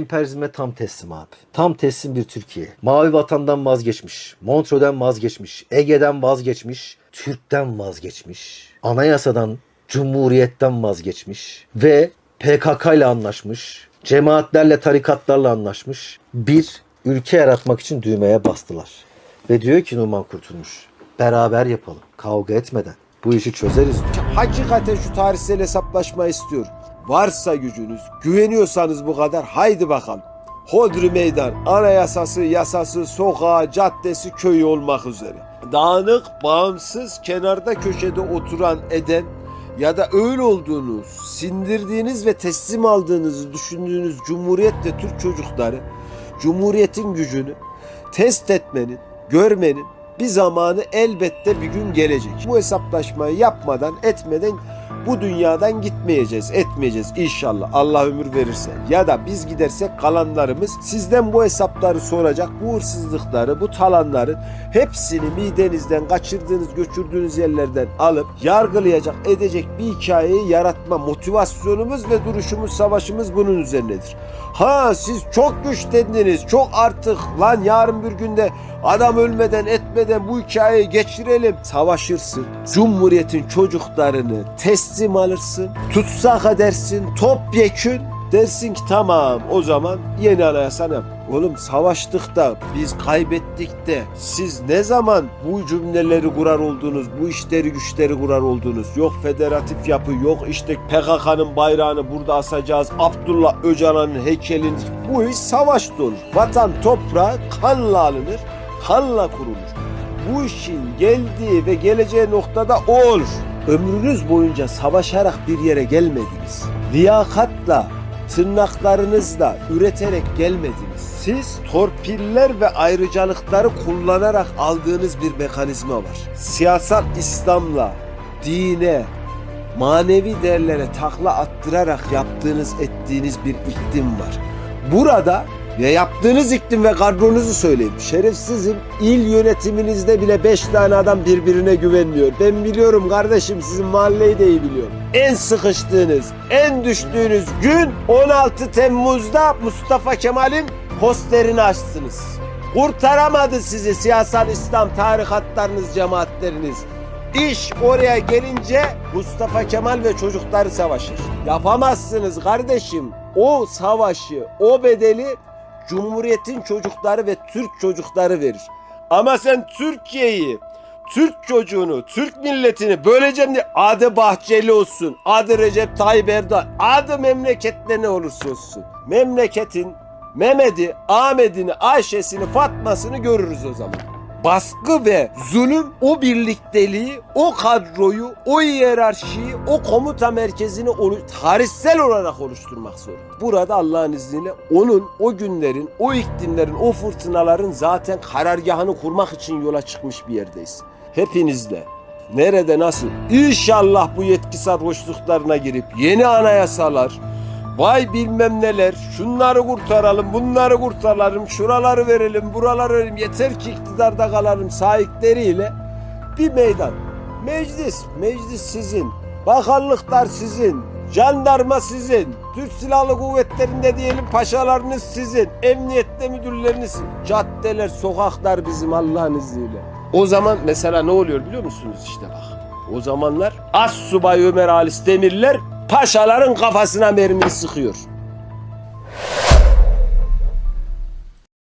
Emperyalizme tam teslim abi. Tam teslim bir Türkiye. Mavi vatandan vazgeçmiş. Montreux'den vazgeçmiş. Ege'den vazgeçmiş. Türk'ten vazgeçmiş. Anayasadan, Cumhuriyet'ten vazgeçmiş. Ve PKK ile anlaşmış. Cemaatlerle, tarikatlarla anlaşmış. Bir ülke yaratmak için düğmeye bastılar. Ve diyor ki Numan Kurtulmuş. Beraber yapalım. Kavga etmeden. Bu işi çözeriz diyor. Hakikaten şu tarihsel hesaplaşma istiyorum. Varsa gücünüz, güveniyorsanız bu kadar haydi bakalım. Hodri meydan, anayasası, yasası, sokağı, caddesi, köyü olmak üzere. Dağınık, bağımsız, kenarda köşede oturan eden ya da öyle olduğunuz, sindirdiğiniz ve teslim aldığınızı düşündüğünüz Cumhuriyet ve Türk çocukları, Cumhuriyet'in gücünü test etmenin, görmenin bir zamanı elbette bir gün gelecek. Bu hesaplaşmayı yapmadan, etmeden bu dünyadan gitmeyeceğiz, etmeyeceğiz inşallah. Allah ömür verirse. Ya da biz gidersek kalanlarımız sizden bu hesapları soracak. Bu hırsızlıkları, bu talanların hepsini midenizden kaçırdığınız, götürdüğünüz yerlerden alıp yargılayacak, edecek bir hikayeyi yaratma motivasyonumuz ve duruşumuz, savaşımız bunun üzerinedir. Ha siz çok güçlendiniz, çok artık lan yarın bir günde adam ölmeden etmeden bu hikayeyi geçirelim. Savaşırsın. Cumhuriyetin çocuklarını teslim alırsın. Tutsak edersin. Topyekün dersin ki tamam o zaman yeni anayasa ne? Oğlum savaştık da biz kaybettik de siz ne zaman bu cümleleri kurar oldunuz, bu işleri güçleri kurar oldunuz? Yok federatif yapı, yok işte PKK'nın bayrağını burada asacağız, Abdullah Öcalan'ın heykelini. Bu iş savaşta olur. Vatan toprağı kanla alınır, kanla kurulur. Bu işin geldiği ve geleceği noktada o olur. Ömrünüz boyunca savaşarak bir yere gelmediniz. Liyakatla, tırnaklarınızla üreterek gelmediniz. Siz torpiller ve ayrıcalıkları kullanarak aldığınız bir mekanizma var. Siyasal İslam'la, dine, manevi değerlere takla attırarak yaptığınız ettiğiniz bir iklim var. Burada ve yaptığınız iklim ve kadronuzu söyleyeyim. Şerefsizim il yönetiminizde bile 5 tane adam birbirine güvenmiyor. Ben biliyorum kardeşim sizin mahalleyi de iyi biliyorum. En sıkıştığınız, en düştüğünüz gün 16 Temmuz'da Mustafa Kemal'in posterini açtınız. Kurtaramadı sizi siyasal İslam tarikatlarınız, cemaatleriniz. İş oraya gelince Mustafa Kemal ve çocukları savaşır. Yapamazsınız kardeşim. O savaşı, o bedeli Cumhuriyet'in çocukları ve Türk çocukları verir. Ama sen Türkiye'yi, Türk çocuğunu, Türk milletini böleceğim diye adı Bahçeli olsun, adı Recep Tayyip Erdoğan, adı memlekette ne olursa olsun. Memleketin Mehmet'i, Ahmet'ini, Ayşe'sini, Fatma'sını görürüz o zaman baskı ve zulüm o birlikteliği, o kadroyu, o hiyerarşiyi, o komuta merkezini olu- tarihsel olarak oluşturmak zorunda. Burada Allah'ın izniyle onun o günlerin, o iklimlerin, o fırtınaların zaten karargahını kurmak için yola çıkmış bir yerdeyiz. Hepinizle nerede nasıl İnşallah bu yetki sarhoşluklarına girip yeni anayasalar, Vay bilmem neler, şunları kurtaralım, bunları kurtaralım, şuraları verelim, buraları verelim, yeter ki iktidarda kalalım sahipleriyle bir meydan. Meclis, meclis sizin, bakanlıklar sizin, jandarma sizin, Türk Silahlı Kuvvetleri'nde diyelim paşalarınız sizin, emniyette müdürleriniz, caddeler, sokaklar bizim Allah'ın izniyle. O zaman mesela ne oluyor biliyor musunuz işte bak. O zamanlar As Subay Ömer Halis Demirler paşaların kafasına mermiyi sıkıyor.